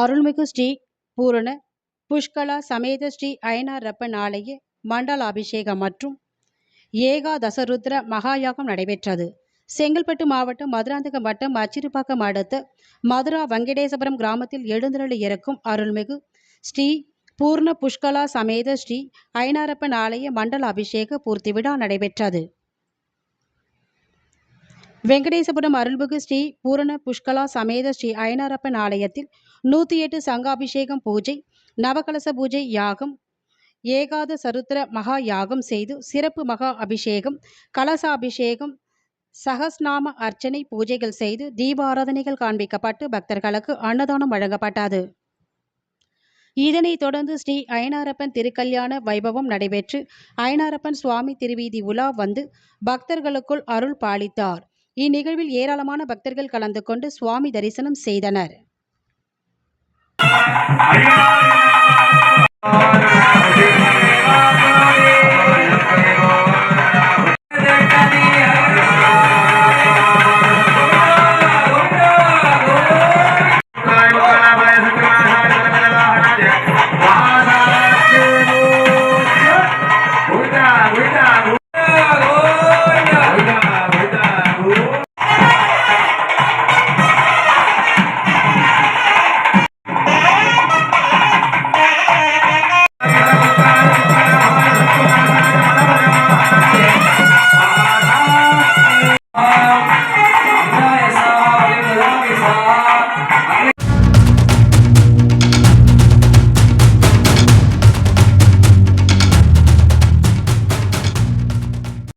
அருள்மிகு ஸ்ரீ பூரண புஷ்கலா சமேத ஸ்ரீ அயனாரப்பன் ஆலய மண்டலாபிஷேகம் மற்றும் ஏகாதசருத்ர மகாயாகம் நடைபெற்றது. செங்கல்பட்டு மாவட்டம் மதுராந்தகம் வட்டம் அச்சிறுபாக்கம் அடுத்த மதுரா வெங்கடேசபுரம் கிராமத்தில் எழுந்தருளி இருக்கும் அருள்மிகு ஸ்ரீ பூர்ண புஷ்கலா சமேத ஸ்ரீ அயனாரப்பன் ஆலய மண்டல அபிஷேக பூர்த்தி விழா நடைபெற்றது. வெங்கடேசபுரம் அருள்மிகு ஸ்ரீ பூரண புஷ்கலா சமேத ஸ்ரீ அயனாரப்பன் ஆலயத்தில் நூற்றி எட்டு சங்காபிஷேகம் பூஜை நவகலச பூஜை யாகம் ஏகாத சருத்திர மகா யாகம் செய்து சிறப்பு மகா அபிஷேகம் கலசாபிஷேகம் சகஸ்நாம அர்ச்சனை பூஜைகள் செய்து தீபாராதனைகள் காண்பிக்கப்பட்டு பக்தர்களுக்கு அன்னதானம் வழங்கப்பட்டது. இதனைத் தொடர்ந்து ஸ்ரீ அயனாரப்பன் திருக்கல்யாண வைபவம் நடைபெற்று அயனாரப்பன் சுவாமி திருவீதி உலா வந்து பக்தர்களுக்குள் அருள் பாலித்தார். இந்நிகழ்வில் ஏராளமான பக்தர்கள் கலந்து கொண்டு சுவாமி தரிசனம் செய்தனர்.